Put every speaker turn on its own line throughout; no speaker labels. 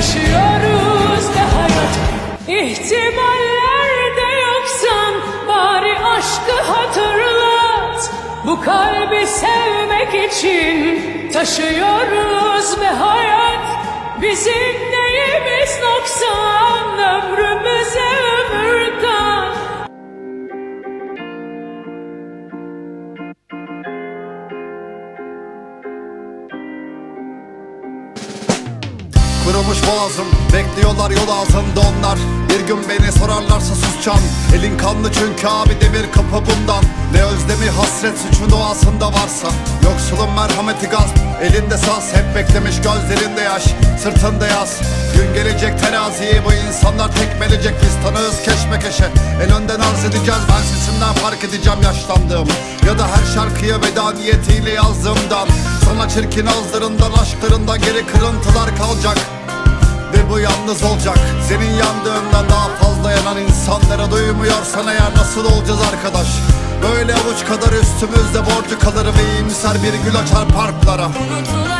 Taşıyoruz ne hayat İhtimallerde yoksan Bari aşkı hatırlat. Bu kalbi sevmek için Taşıyoruz ve hayat Bizim neyimiz noksan
Kurumuş boğazım Bekliyorlar yol ağzında onlar. Bir gün beni sorarlarsa susacağım. Elin kanlı çünkü abi demir kapı bundan. Ne özlemi hasret suçun doğasında varsa. Yoksulun merhameti gaz Elinde saz. Hep beklemiş gözlerinde yaş Sırtında yaz. Gün gelecek teraziyi bu insanlar tekmelecek. Biz tanığız keşmekeşe. En önden arz edeceğiz sesimden fark edeceğim yaşlandığımı Ya da her şarkıya veda niyetiyle yazdığımdan. Sana çirkin ağızlarından aşklarından geri kırıntılar kalacak. Ve bu yalnız olacak. Senin yandığından daha fazla yanan insanlara duymuyorsan eğer nasıl olacağız arkadaş? Böyle avuç kadar üstümüzde borcu kalır ve iyimser bir gül açar parklara.
Unutulacak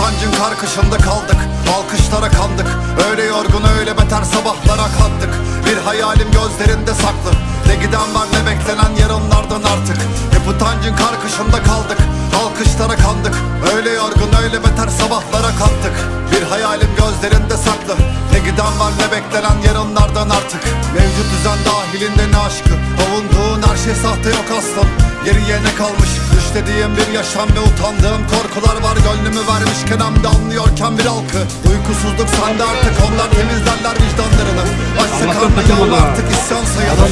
utancın karkışında kaldık. Alkışlara kandık. Öyle yorgun öyle beter sabahlara kalktık Bir hayalim gözlerinde saklı. Ne giden var ne beklenen yarınlardan artık. Hep utancın karkışında kaldık. Alkışlara kandık. Öyle yorgun öyle beter sabahlara kalktık Bir hayalim gözlerinde saklı. Ne giden var ne beklenen yarınlardan artık. Mevcut düzen dahilinde ne aşkı? Avunduğun her şey sahte yok aslan Geriye ne kalmış Düşlediğim bir yaşam ve utandığım korkular var. Gönlümü vermişken hem de anlıyorken bir halkı Uykusuzluk sende artık onlar temizlerler vicdanlarını. Açsa karnı yağlı artık isyan sayılır.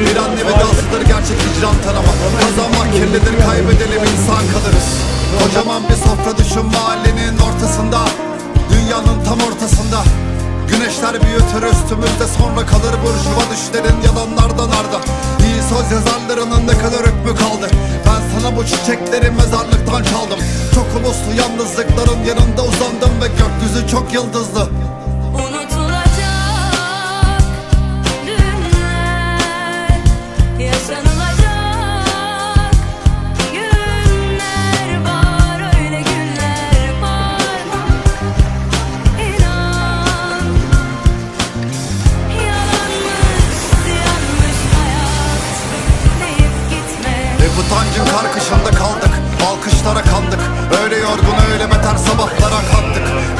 Bir
anne vedasıdır gerçek hicran tanıma Kazanmak kirlidir kaybedelim insan kalırız. Kocaman bir sofra düşün mahallenin ortasında. Dünyanın tam ortasında. Güneşler büyütür üstümüzde sonra kalır. Burjuva düşlerin yalanlardan arda söz yazarlarının ne kadar hükmü kaldı? Ben sana bu çiçekleri mezarlıktan çaldım. Çok uluslu yalnızlıkların yanında uzandım ve gökyüzü çok yıldızlı utancın karkışında kaldık. Alkışlara kandık. Öyle yorgun öyle beter sabahlara kalktık